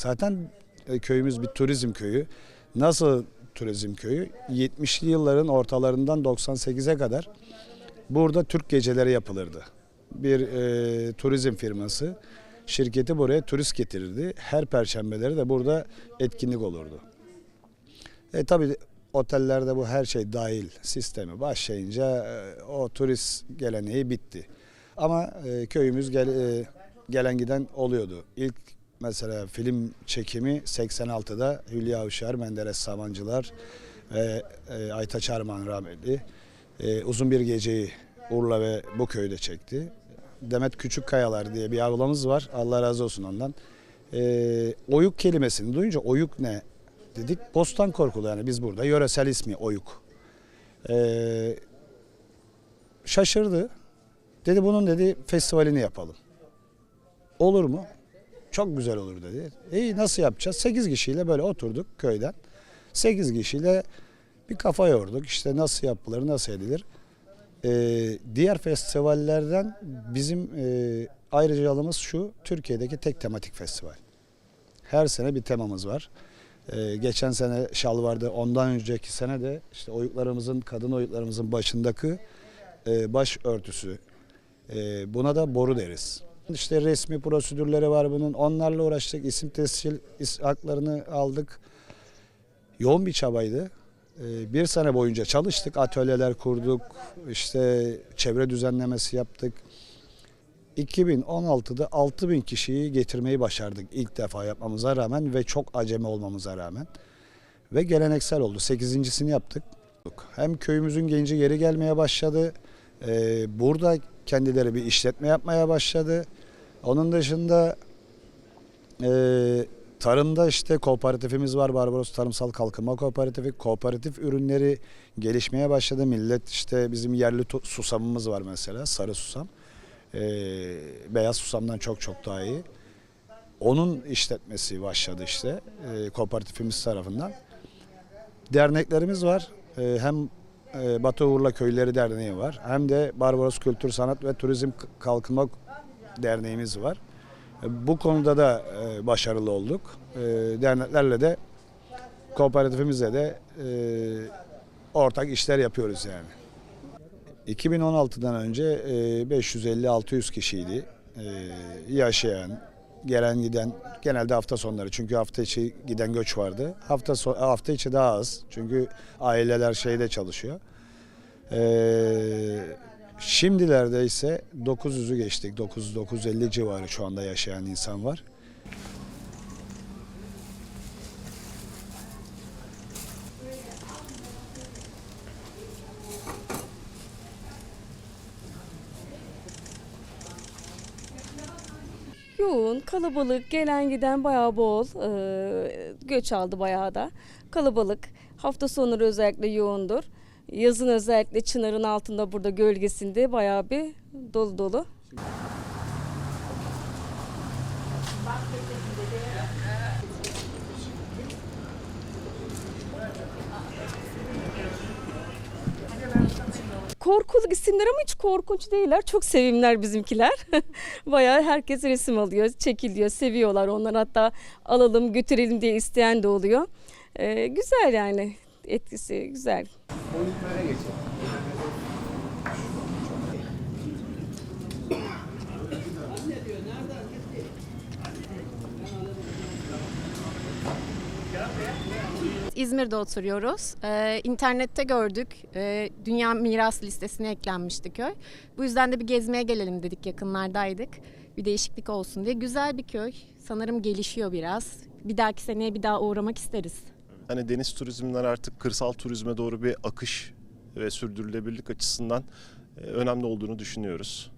Zaten e, köyümüz bir turizm köyü. Nasıl turizm köyü? 70'li yılların ortalarından 98'e kadar burada Türk geceleri yapılırdı. Bir e, turizm firması şirketi buraya turist getirirdi. Her perşembeleri de burada etkinlik olurdu. E tabii otellerde bu her şey dahil sistemi başlayınca e, o turist geleneği bitti. Ama e, köyümüz gel, e, gelen giden oluyordu. İlk mesela film çekimi 86'da Hülya Avşar, Menderes Samancılar ve e, Aytaç Arman rahmetli e, uzun bir geceyi Urla ve bu köyde çekti. Demet Küçükkayalar diye bir ablamız var. Allah razı olsun ondan. E, oyuk kelimesini duyunca oyuk ne dedik. Bostan korkulu yani biz burada yöresel ismi oyuk. E, şaşırdı. Dedi bunun dedi festivalini yapalım. Olur mu? Çok güzel olur dedi. İyi nasıl yapacağız? 8 kişiyle böyle oturduk köyden. 8 kişiyle bir kafa yorduk. İşte nasıl yapılır, nasıl edilir. Ee, diğer festivallerden bizim e, ayrıcalığımız şu. Türkiye'deki tek tematik festival. Her sene bir temamız var. Ee, geçen sene şal vardı. Ondan önceki sene de işte oyuklarımızın, kadın oyuklarımızın başındaki e, baş örtüsü. E, buna da boru deriz. İşte resmi prosedürleri var bunun. Onlarla uğraştık. İsim tescil is- haklarını aldık. Yoğun bir çabaydı. E, bir sene boyunca çalıştık. Atölyeler kurduk. İşte çevre düzenlemesi yaptık. 2016'da 6000 kişiyi getirmeyi başardık ilk defa yapmamıza rağmen ve çok acemi olmamıza rağmen. Ve geleneksel oldu. Sekizincisini yaptık. Hem köyümüzün genci geri gelmeye başladı. Ee, burada kendileri bir işletme yapmaya başladı. Onun dışında e, tarımda işte kooperatifimiz var. Barbaros Tarımsal Kalkınma Kooperatifi. Kooperatif ürünleri gelişmeye başladı. Millet işte bizim yerli susamımız var mesela. Sarı susam. Ee, beyaz susamdan çok çok daha iyi. Onun işletmesi başladı işte e, kooperatifimiz tarafından. Derneklerimiz var. E, hem e, Batı Uğurla Köyleri Derneği var. Hem de Barbaros Kültür Sanat ve Turizm Kalkınma Derneğimiz var. E, bu konuda da e, başarılı olduk. E, derneklerle de kooperatifimizle de ortak işler yapıyoruz yani. 2016'dan önce e, 550-600 kişiydi yaşayan, gelen giden genelde hafta sonları çünkü hafta içi giden göç vardı. Hafta so- hafta içi daha az çünkü aileler şeyde çalışıyor. Şimdilerde ise 900'ü geçtik. 900 950 civarı şu anda yaşayan insan var. Yoğun, kalabalık, gelen giden bayağı bol. Ee, göç aldı bayağı da. Kalabalık. Hafta sonları özellikle yoğundur. Yazın özellikle çınarın altında burada gölgesinde bayağı bir dolu dolu. Korkulu isimler ama hiç korkunç değiller. Çok sevimler bizimkiler. Bayağı herkes resim alıyor, çekiliyor, seviyorlar. Onlar hatta alalım, götürelim diye isteyen de oluyor. Ee, güzel yani etkisi güzel. İzmir'de oturuyoruz. Ee, internette gördük. Ee, Dünya Miras Listesi'ne eklenmişti köy. Bu yüzden de bir gezmeye gelelim dedik yakınlardaydık. Bir değişiklik olsun diye. Güzel bir köy. Sanırım gelişiyor biraz. Bir dahaki seneye bir daha uğramak isteriz. Hani deniz turizmler artık kırsal turizme doğru bir akış ve sürdürülebilirlik açısından e, önemli olduğunu düşünüyoruz.